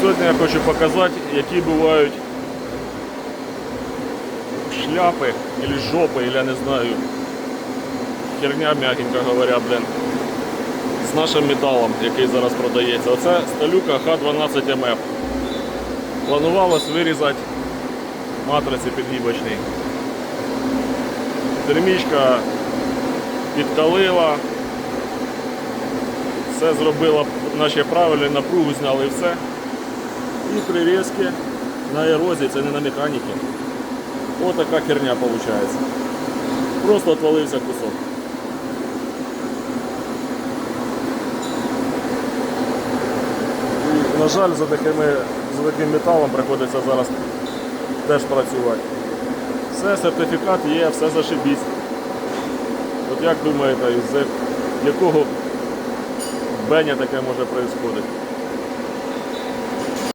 Сьогодні я хочу показати, які бувають шляпи или жопи, или я не знаю. Херня м'якенько говоря, блин. З нашим металом, який зараз продається. Оце сталюка Х12МФ. Планувалось вирізати матриці підгібочний. Термічка підкалила. Все зробила наче правильно, напругу зняли і все. І прирізки на ерозії, це не на механіки. Ось така херня виходить. Просто отвалився кусок. І, на жаль, за, такими, за таким металом приходиться зараз теж працювати. Все, сертифікат є, все зашибісь. От як думаєте, з якого беня таке може відбуватися?